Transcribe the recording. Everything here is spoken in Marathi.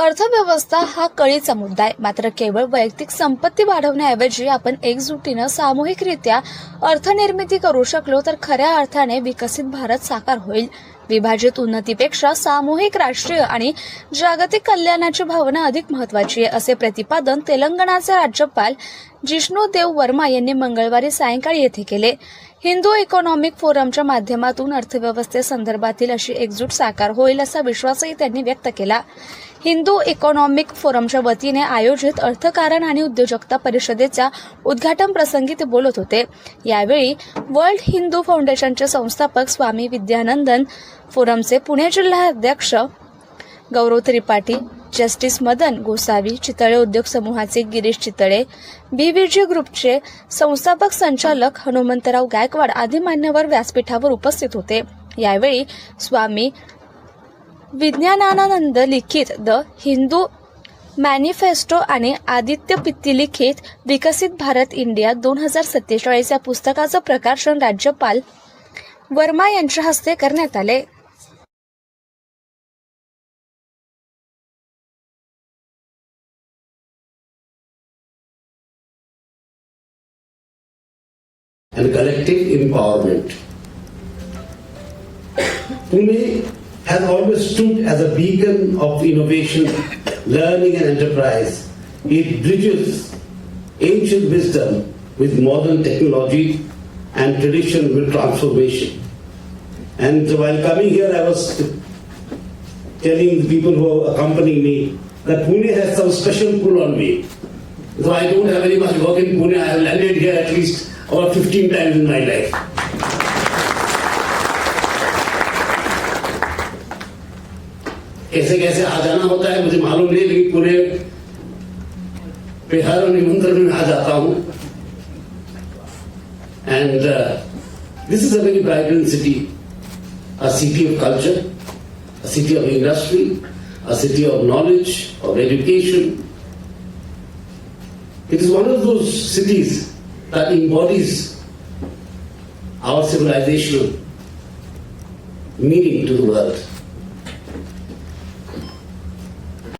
अर्थव्यवस्था हा कळीचा मुद्दा आहे. मात्र केवळ वैयक्तिक संपत्ती वाढवण्याऐवजी आपण एकजुटीनं सामूहिकरित्या अर्थनिर्मिती करू शकलो तर खऱ्या अर्थाने विकसित भारत साकार होईल. विभाजित उन्नतीपेक्षा सामूहिक राष्ट्रीय आणि जागतिक कल्याणाची भावना अधिक महत्वाची आहे असे प्रतिपादन तेलंगणाचे राज्यपाल जिष्णू देव वर्मा यांनी मंगळवारी सायंकाळी येथे केले. हिंदू इकॉनॉमिक फोरमच्या माध्यमातून अर्थव्यवस्थेसंदर्भातील अशी एकजूट साकार होईल असा विश्वासही त्यांनी व्यक्त केला. हिंदू इकॉनॉमिक फोरमच्या वतीने आयोजित अर्थकारण आणि उद्योजकता परिषदेच्या उद्घाटन प्रसंगी ते बोलत होते. यावेळी वर्ल्ड हिंदू फाउंडेशनचे संस्थापक स्वामी विद्यानंदन फोरमचे पुणे जिल्हा अध्यक्ष गौरव त्रिपाठी जस्टिस मदन गोसावी चितळे उद्योग समूहाचे गिरीश चितळे बीव्हीजी ग्रुपचे संस्थापक संचालक हनुमंतराव गायकवाड आदी मान्यवर व्यासपीठावर उपस्थित होते. यावेळी स्वामी विज्ञानानंद लिखित द हिंदू मॅनिफेस्टो आणि आदित्य पित्ती लिखित विकसित भारत इंडिया दोन हजार सत्तेचाळीस या पुस्तकाचं प्रकाशन राज्यपाल वर्मा यांच्या हस्ते करण्यात आले. And collective empowerment. Pune has always stood as a beacon of innovation, learning, and enterprise. It bridges ancient wisdom with modern technology and tradition with transformation. And while coming here, I was telling the people who are accompanying me that Pune has some special pull on me. Though I don't have very much work in Pune, I have landed here at least about 15 times in my life. कैसे कैसे आ जाना होता है मुझे मालूम नहीं लेकिन पुणे पे हर निमंत्रण में आ जाता हूं and this is a very vibrant city a city of culture, a city of industry, a city of knowledge, of education. It is one of those cities that embodies our civilizational meaning to the world.